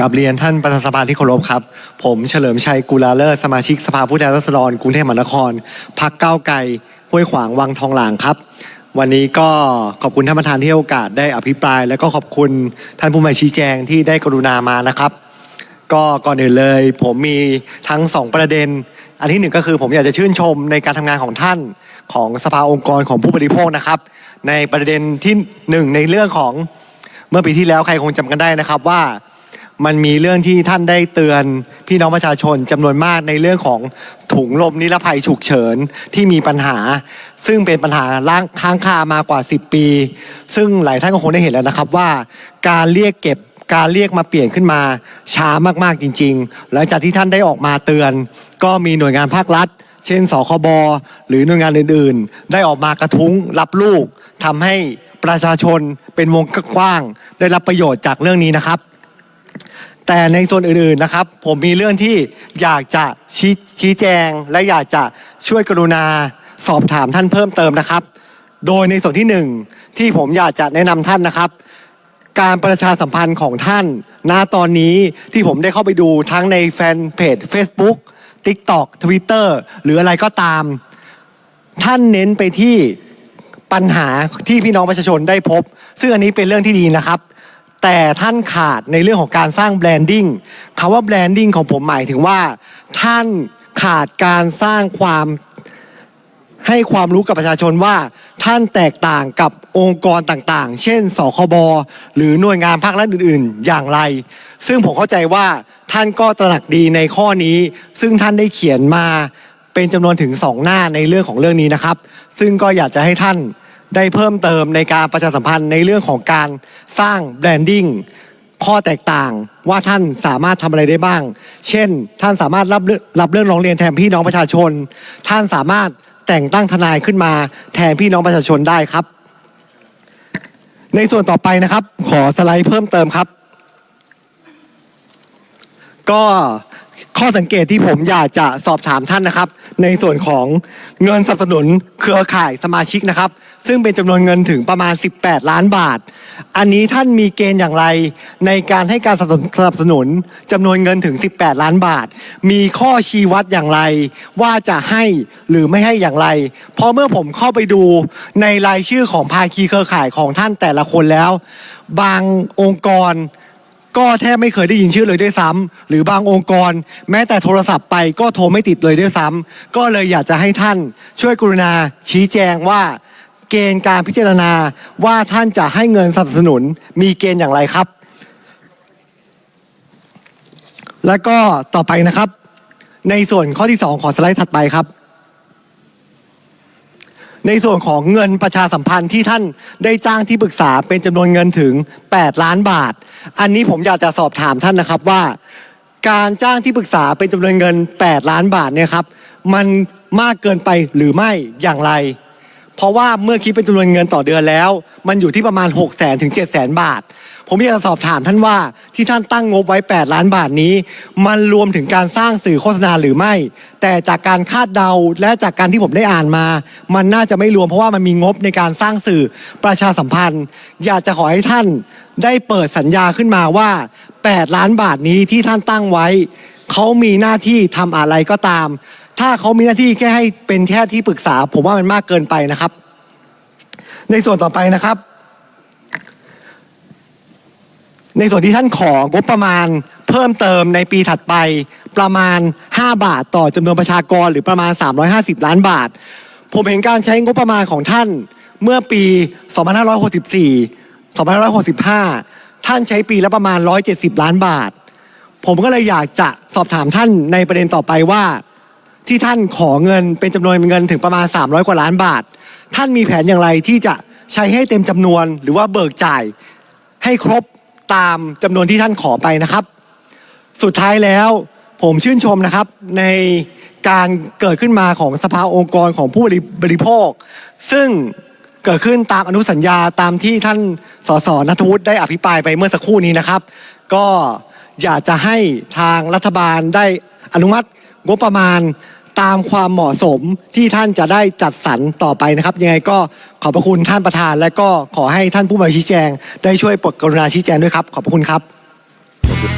กับเรียนท่านประธานสภาที่เคารพครับ ผมเฉลิมชัยกุลาเลิศสมาชิกสภาผู้แทนราษฎรกรุงเทพมหานครพักเก้าไกลห้วยขวางวังทองหลางครับ วันนี้ก็ขอบคุณท่านประธานที่ให้โอกาสได้อภิปราย และก็ขอบคุณท่านผู้มาชี้แจงที่ได้กรุณามานะครับ ก็ก่อนอื่นเลย ผมมีทั้งสองประเด็น อันที่หนึ่งก็คือผมอยากจะชื่นชมในการทำงานของท่านของสภาองค์กรของผู้บริโภคนะครับ ในประเด็นที่หนึ่งในเรื่องของเมื่อปีที่แล้วใครคงจำกันได้นะครับว่า มันมีเรื่องที่ท่านได้เตือนพี่น้องประชาชนจำนวนมากในเรื่องของถุงลมนิรภัยฉุกเฉินที่มีปัญหา ซึ่งเป็นปัญหาล่างค้างคามากว่า 10 ปี ซึ่งหลายท่านก็คงได้เห็นแล้วนะครับว่า การเรียกเก็บการเรียกมาเปลี่ยนขึ้นมาช้ามากๆจริง ๆ หลังจากที่ท่านได้ออกมาเตือน ก็มีหน่วยงานภาครัฐ เช่นสคบหรือหน่วยงานอื่นๆ ได้ออกมากระทุ้งรับลูกทำให้ประชาชนเป็นวงกว้าง ได้รับประโยชน์จากเรื่องนี้นะครับ แต่ในส่วนอื่นๆนะครับ ผมมีเรื่องที่อยากจะชี้ชี้แจง และอยากจะช่วยกรุณาสอบถามท่านเพิ่มเติมนะครับ โดยในส่วนที่หนึ่งที่ผมอยากจะแนะนำท่านนะครับ การประชาสัมพันธ์ของท่าน ณตอนนี้ที่ผมได้เข้าไปดูทั้งในแฟนเพจ Facebook TikTok Twitter หรืออะไรก็ตาม ท่านเน้นไปที่ปัญหาที่พี่น้องประชาชนได้พบ ซึ่งอันนี้เป็นเรื่องที่ดีนะครับ แต่ท่านขาดในเรื่องของการสร้างแบรนดิ้งคำว่าแบรนดิ้งของผมหมายถึงว่า ท่านขาดการสร้างความให้ความรู้กับประชาชนว่าท่านแตกต่างกับองค์กรต่างๆ เช่น สคบ หรือหน่วยงานภาครัฐอื่นๆ อย่างไร ซึ่งผมเข้าใจว่าท่านก็ตระหนักดีในข้อนี้ ซึ่งท่านได้เขียนมาเป็นจำนวนถึงสองหน้าในเรื่องของเรื่องนี้นะครับ ซึ่งก็อยากจะให้ท่าน ได้เพิ่มเติมในการประชาสัมพันธ์ในเรื่องของการสร้างแบรนดิ้งข้อแตกต่างว่าท่านสามารถทำอะไรได้บ้าง เช่น ท่านสามารถรับเรื่องรับเรื่องร้องเรียนแทนพี่น้องประชาชน ท่านสามารถแต่งตั้งทนายขึ้นมาแทนพี่น้องประชาชนได้ครับ ในส่วนต่อไปนะครับ ขอสไลด์เพิ่มเติมครับ ก็ ข้อสังเกตที่ผมอยากจะสอบถามท่านนะครับ ในส่วนของเงินสนับสนุนเครือข่ายสมาชิกนะครับ ซึ่งเป็นจำนวนเงินถึงประมาณ 18 ล้านบาท อันนี้ท่านมีเกณฑ์อย่างไร ในการให้การสนับสนุนสนับสนุนจำนวนเงินถึง 18 ล้านบาท มีข้อชี้วัดอย่างไร ว่าจะให้หรือไม่ให้อย่างไร เพราะเมื่อผมเข้าไปดูในรายชื่อของภาคีเครือข่ายของท่านแต่ละคนแล้ว บางองค์กร ก็แทบไม่เคยได้ยินชื่อเลยด้วยซ้ำหรือบางองค์กร แม้แต่โทรศัพท์ไปก็โทรไม่ติดเลยด้วยซ้ำก็เลยอยากจะให้ท่านช่วยกรุณาชี้แจงว่า เกณฑ์การพิจารณาว่าท่านจะให้เงินสนับสนุน มีเกณฑ์อย่างไรครับ แล้วก็ต่อไปนะครับ ในส่วนข้อที่ 2 ขอสไลด์ถัดไปครับ ในส่วนของเงินประชาสัมพันธ์ที่ท่านได้จ้างที่ปรึกษาเป็นจำนวนเงินถึง 8 ล้านบาท อันนี้ผมอยากจะสอบถามท่านนะครับว่า การจ้างที่ปรึกษาเป็นจำนวนเงิน 8 ล้านบาทเนี่ยครับมันมากเกินไปหรือไม่อย่างไร เพราะว่าเมื่อคิดเป็นจำนวนเงินต่อเดือนแล้ว มันอยู่ที่ประมาณ 6 0 0 0 0ถึง7 0 0 0 0บาท ผมอยากจะสอบถามท่านว่าที่ท่านตั้งงบไว้ 8 ล้านบาทนี้ มันรวมถึงการสร้างสื่อโฆษณาหรือไม่ แต่จากการคาดเดาและจากการที่ผมได้อ่านมา มันน่าจะไม่รวมเพราะว่ามันมีงบในการสร้างสื่อประชาสัมพันธ์ อยากจะขอให้ท่านได้เปิดสัญญาขึ้นมาว่า 8 ล้านบาทนี้ที่ท่านตั้งไว้ เขามีหน้าที่ทำอะไรก็ตาม ถ้าเขามีหน้าที่แค่ให้เป็นแค่ที่ปรึกษา ผมว่ามันมากเกินไปนะครับ ในส่วนต่อไปนะครับ ในส่วนที่ท่านของบประมาณเพิ่มเติมในปีถัดไปประมาณ 5 บาทต่อจำนวนประชากรหรือประมาณ 350 ล้านบาท ผมเห็นการใช้งบประมาณของท่านเมื่อปี 2564 2565 ท่านใช้ปีละประมาณ 170 ล้านบาท ผมก็เลยอยากจะสอบถามท่านในประเด็นต่อไปว่า ที่ท่านขอเงินเป็นจำนวนเงินถึงประมาณ 300 กว่าล้านบาท ท่านมีแผนอย่างไรที่จะใช้ให้เต็มจำนวนหรือว่าเบิกจ่ายให้ครบ ตามจำนวนที่ท่านขอไปนะครับ สุดท้ายแล้วผมชื่นชมนะครับในการเกิดขึ้นมาของสภาองค์กรของผู้บริโภค ซึ่งเกิดขึ้นตามอนุสัญญาตามที่ท่านสสนัทวุฒิได้อภิปรายไปเมื่อสักครู่นี้นะครับ ก็อยากจะให้ทางรัฐบาลได้อนุมัติงบประมาณ ตามความเหมาะสมที่ท่านจะได้จัดสรรต่อไปนะครับ ยังไงก็ขอบพระคุณท่านประธาน และก็ขอให้ท่านผู้มาชี้แจง ได้ช่วยปลดกรุณาชี้แจงด้วยครับ ขอบพระคุณครับ